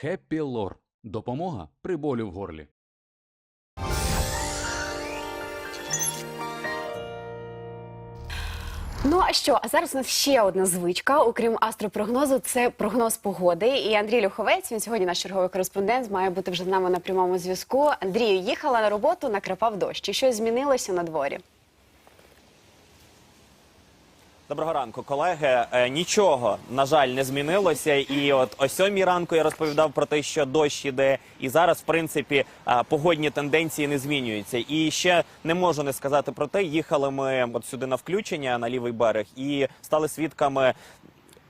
Хеппі Лор. Допомога при болі в горлі. Ну а що? А зараз у нас ще одна звичка, окрім астропрогнозу, це прогноз погоди. І Андрій Люховець, він сьогодні наш черговий кореспондент, має бути вже з нами на прямому зв'язку. Андрію, їхала на роботу, накрапав дощ. Чи щось змінилося на дворі? Доброго ранку, колеги. Е, Нічого на жаль не змінилося. І от о сьомій ранку я розповідав про те, що дощ іде, і зараз, в принципі, е, погодні тенденції не змінюються. І ще не можу не сказати про те. Їхали ми от сюди на включення на лівий берег і стали свідками.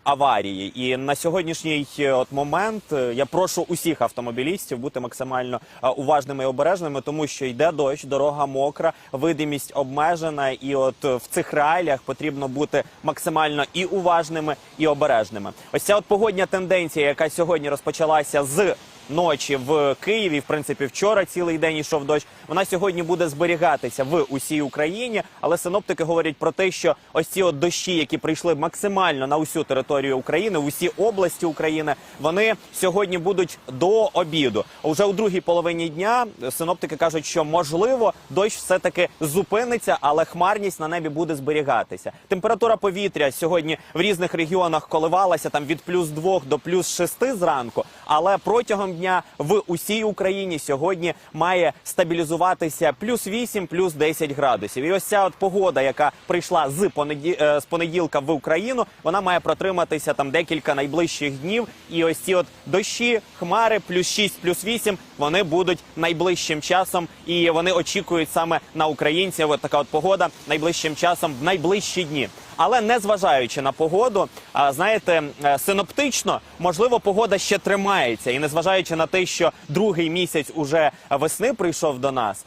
Аварії, і на сьогоднішній е, от момент е, я прошу усіх автомобілістів бути максимально е, уважними і обережними, тому що йде дощ, дорога мокра, видимість обмежена, і от в цих реаліях потрібно бути максимально і уважними, і обережними. Ось ця от погодня тенденція, яка сьогодні розпочалася з ночі в Києві. В принципі, вчора цілий день йшов дощ. Вона сьогодні буде зберігатися в усій Україні. Але синоптики говорять про те, що ось ці от дощі, які прийшли максимально на усю територію України, усі області України, вони сьогодні будуть до обіду. Уже у другій половині дня синоптики кажуть, що можливо дощ все таки зупиниться, але хмарність на небі буде зберігатися. Температура повітря сьогодні в різних регіонах коливалася там від плюс 2 до плюс 6 зранку. Але протягом дня в усій Україні сьогодні має стабілізуватися плюс 8, плюс 10 градусів. І ось ця от погода, яка прийшла з понеді... е, з понеділка в Україну, вона має протриматися там декілька найближчих днів. І ось ці от дощі, хмари, плюс 6, плюс 8, вони будуть найближчим часом, і вони очікують саме на українців. От така от погода найближчим часом в найближчі дні. Але не зважаючи на погоду, знаєте, е, синоптично можливо погода ще тримається, і незважаючи на те, що другий місяць уже весни прийшов до нас,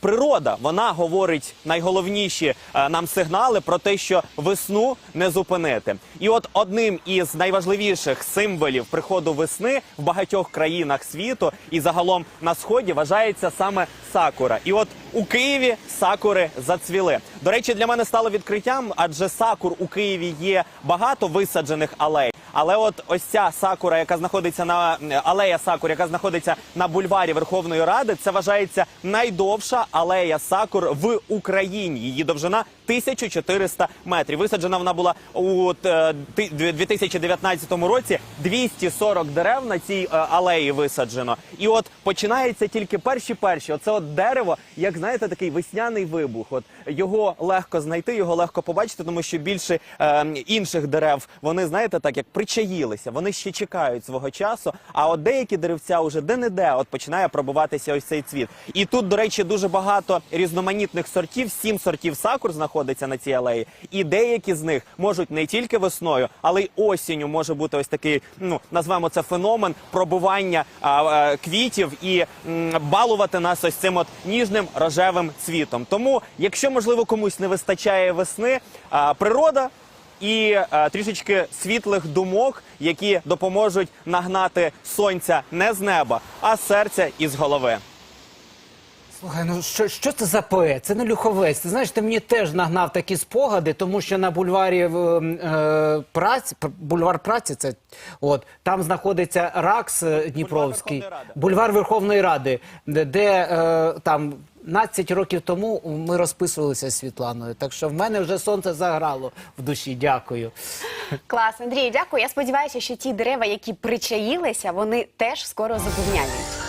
природа вона говорить найголовніші е, нам сигнали про те, що весну не зупинити. І от одним із найважливіших символів приходу весни в багатьох країнах світу і загалом на сході вважається саме сакура. І от у Києві сакури зацвіли. До речі, для мене стало відкриттям, адже сакур у Києві є багато висаджених алей. Але от ось ця сакура, яка знаходиться на алея сакур, яка знаходиться на бульварі Верховної Ради, це вважається найдовша алея сакур в Україні. Її довжина 1400 метрів. Висаджена вона була у е, ти- 2019 році. 240 дерев на цій е, алеї висаджено. І от починається тільки перші перші. Оце от дерево, як знаєте, такий весняний вибух. От його легко знайти, його легко побачити, тому що більше е, інших дерев вони знаєте, так як причаїлися. Вони ще чекають свого часу. А от деякі деревця вже де-не-де от починає пробуватися ось цей цвіт. І тут, до речі, дуже багато різноманітних сортів. Сім сортів сакур знаходиться на цій алеї, і деякі з них можуть не тільки весною, але й осінню може бути ось такий, ну назвемо це феномен пробування а, а, квітів і м, балувати нас ось цим от ніжним рожевим цвітом. Тому, якщо можливо комусь не вистачає весни, а, природа. І е, трішечки світлих думок, які допоможуть нагнати сонця не з неба, а з серця і з голови. Слухай, ну що, що це за поет? Це не люховець. Ти знаєш, ти мені теж нагнав такі спогади, тому що на бульварі е, праці, бульвар праці, це от там знаходиться РАКС е, Дніпровський, Верховної Ради. бульвар Верховної Ради, де, де е, там 15 років тому ми розписувалися з Світланою. Так що в мене вже сонце заграло в душі. Дякую. Клас, Андрій, дякую. Я сподіваюся, що ті дерева, які причаїлися, вони теж скоро запевняють.